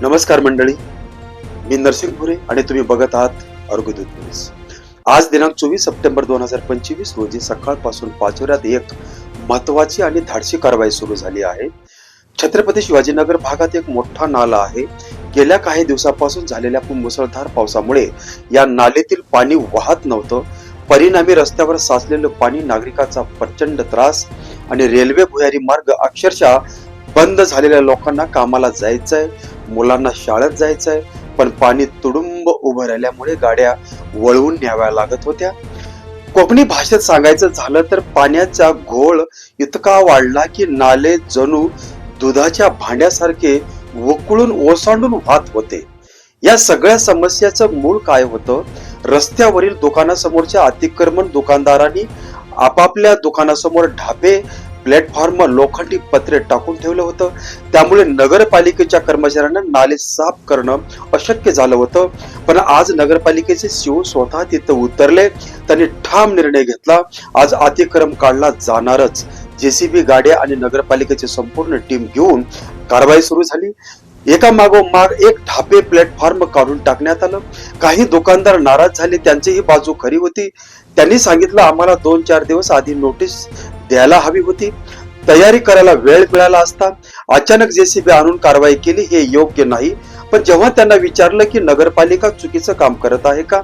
नमस्कार मंडळी. मी नरसिंह भुरे आणि तुम्ही बघत आहात आरोग्यदूत न्यूज. आज दिनांक चोवीस सप्टेंबर दोन हजार पंचवीस रोजी सकाळपासून पाचोऱ्यात एक महत्वाची आणि धाडसी कारवाई सुरू झाली आहे. छत्रपती शिवाजीनगर भागात एक मोठा नाला आहे. गेल्या काही दिवसापासून झालेल्या मुसळधार पावसामुळे या नालेतील पाणी वाहत नव्हतं. परिणामी रस्त्यावर साचलेलं पाणी नागरिकाचा प्रचंड त्रास आणि रेल्वे भुयारी मार्ग अक्षरशः बंद झालेल्या लोकांना कामाला जायचंय. मुलांना शाळेत जायचंय पण पाणी तुडुंब उभं राहिल्यामुळे गाड्या वळवून न्याव्या लागत होत्या. कोकणी भाषेत सांगायचं झालं तर पाण्याचा घोळ इतका वाढला की नाले जणू दुधाच्या भांड्यासारखे वकुळून ओसांडून वाहत होते. या सगळ्या समस्याचं मूळ काय होतं? रस्त्यावरील दुकानासमोरच्या अतिक्रमण दुकानदारांनी आपापल्या दुकानासमोर ढाबे प्लॅटफॉर्म लोखंडी पत्रे टाकून ठेवलं होतं. त्यामुळे नगरपालिकेच्या कर्मचाऱ्यांना नाले साफ करणं अशक्य झालं होतं. पण आज नगरपालिकेचे शिव स्वतः तिथं उतरले. त्यांनी ठाम निर्णय घेतला. आज अतिक्रम काढला जाणारच. जेसीबी गाड्या आणि नगरपालिकेची संपूर्ण टीम घेऊन कारवाई सुरू झाली. एका मागोमाग एक ढापे प्लॅटफॉर्म काढून टाकण्यात आलं. काही दुकानदार नाराज झाले. त्यांची ही बाजू खरी होती. त्यांनी सांगितलं आम्हाला दोन चार दिवस आधी नोटीस द्यायला हवी होती. तयारी करायला वेळ मिळाला असता अचानक जेसीबी आणून कारवाई केली हे योग्य नाही. पण जेव्हा त्यांना विचारलं की नगरपालिका चुकीचं काम करत आहे का?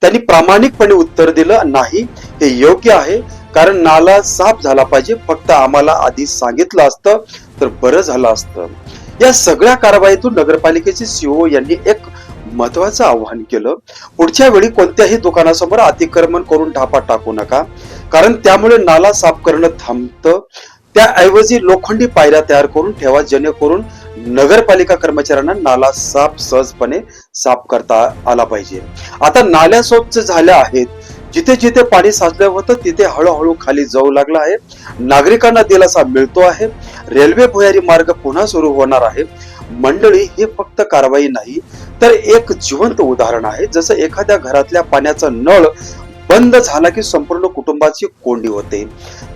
त्यांनी प्रामाणिकपणे उत्तर दिलं नाही हे योग्य आहे. कारण नाला साफ झाला पाहिजे. फक्त आम्हाला आधी सांगितलं असतं तर बरं झालं असतं. या सगळ्या कारवाईतून नगरपालिकेचे सीओ यांनी एक महत्वाचं आवाहन केलं. पुढच्या वेळी कोणत्याही दुकानासमोर अतिक्रमण करून ढापा टाकू नका. कारण त्यामुळे नाला साफ करणं थांबतं. त्याऐवजी लोखंडी पायऱ्या तयार करून ठेवा जेणेकरून नगरपालिका कर्मचाऱ्यांना नाला साफ सहजपणे साफ करता आला पाहिजे. आता नाल्या स्वच्छ झाल्या आहेत. जिथे जिथे पाणी साचलं होतं तिथे हळूहळू खाली जाऊ लागला आहे. नागरिकांना दिलासा मिळतो आहे. रेल्वे भुयारी मार्ग पुन्हा सुरू होणार आहे. मंडळी हे फक्त कारवाई नाही तर एक जिवंत उदाहरण आहे. जसं एखाद्या घरातल्या पाण्याचा नळ बंद झाला की संपूर्ण कुटुंबाची कोंडी होते.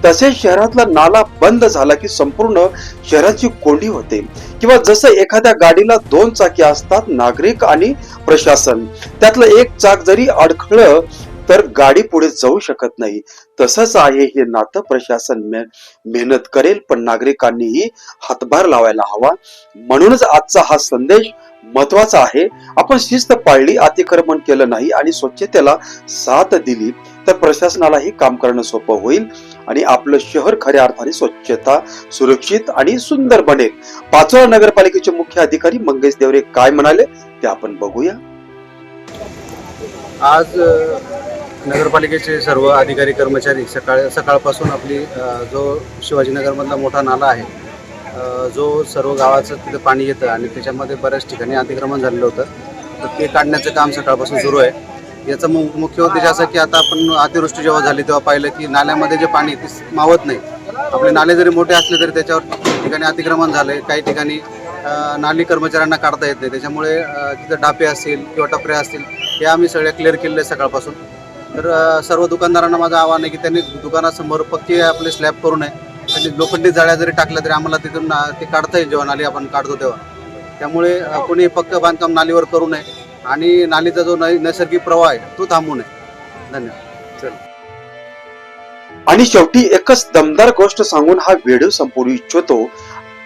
तसेच शहरातला नाला बंद झाला की संपूर्ण शहराची कोंडी होते. किंवा जसं एखाद्या गाडीला दोन चाकी असतात नागरिक आणि प्रशासन. त्यातलं एक चाक जरी अडखळलं तर गाडी पुढे जाऊ शकत नाही. तसंच आहे हे नातं प्रशासन मेहनत करेल पण नागरिकांनीही हातभार लावायला हवा. म्हणूनच आजचा हा संदेश महत्त्वाचा आहे. आपण शिस्त पाळली अतिक्रमण केलं नाही आणि स्वच्छतेला साथ दिली तर प्रशासनालाही काम करणं सोपं होईल. आणि आपलं शहर खऱ्या अर्थाने स्वच्छता सुरक्षित आणि सुंदर बनेल. पाचोळा नगरपालिकेचे मुख्य अधिकारी मंगेश देवरे काय म्हणाले ते आपण बघूया. आज नगरपालिकेचे सर्व अधिकारी कर्मचारी सकाळ सकाळपासून आपली जो शिवाजीनगरमधला मोठा नाला आहे जो सर्व गावाचं तिथं पाणी येतं आणि त्याच्यामध्ये बऱ्याच ठिकाणी अतिक्रमण झालेलं होतं तर ते काढण्याचं काम सकाळपासून सुरू आहे. याचा मु मुख्य उद्देश असा की आता आपण अतिवृष्टी जेव्हा झाली तेव्हा पाहिलं की नाल्यामध्ये जे पाणी ते मावत नाही. आपले नाले जरी मोठे असले तरी त्याच्यावर ठिकाणी अतिक्रमण झालं आहे काही ठिकाणी नाली कर्मचाऱ्यांना काढता येत नाही. त्याच्यामुळे तिथं डापे असतील किंवा टपऱ्या असतील हे आम्ही सगळ्या क्लिअर केलेले आहे सकाळपासून. तर सर्व दुकानदारांना माझं आव्हान आहे की त्यांनी दुकानासमोर पक्की आपले स्लॅब करू नये. त्यांनी लोखंडी जाळ्या जरी टाकल्या तरी आम्हाला तिथून ना- ते काढता येईल जेव्हा नाली आपण काढतो तेव्हा. त्यामुळे कोणी पक्क बांधकाम नालीवर करू नये आणि नालीचा जो नैसर्गिक प्रवाह आहे तो थांबू नये. धन्यवाद. चल. आणि शेवटी एकच दमदार गोष्ट सांगून हा व्हिडिओ संपवू इच्छितो.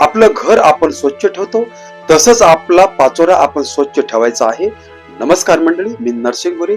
आपलं घर आपण स्वच्छ ठेवतो. तसंच आपला पाचोरा आपण स्वच्छ ठेवायचा आहे. नमस्कार मंडळी मी नरसिंग गोरे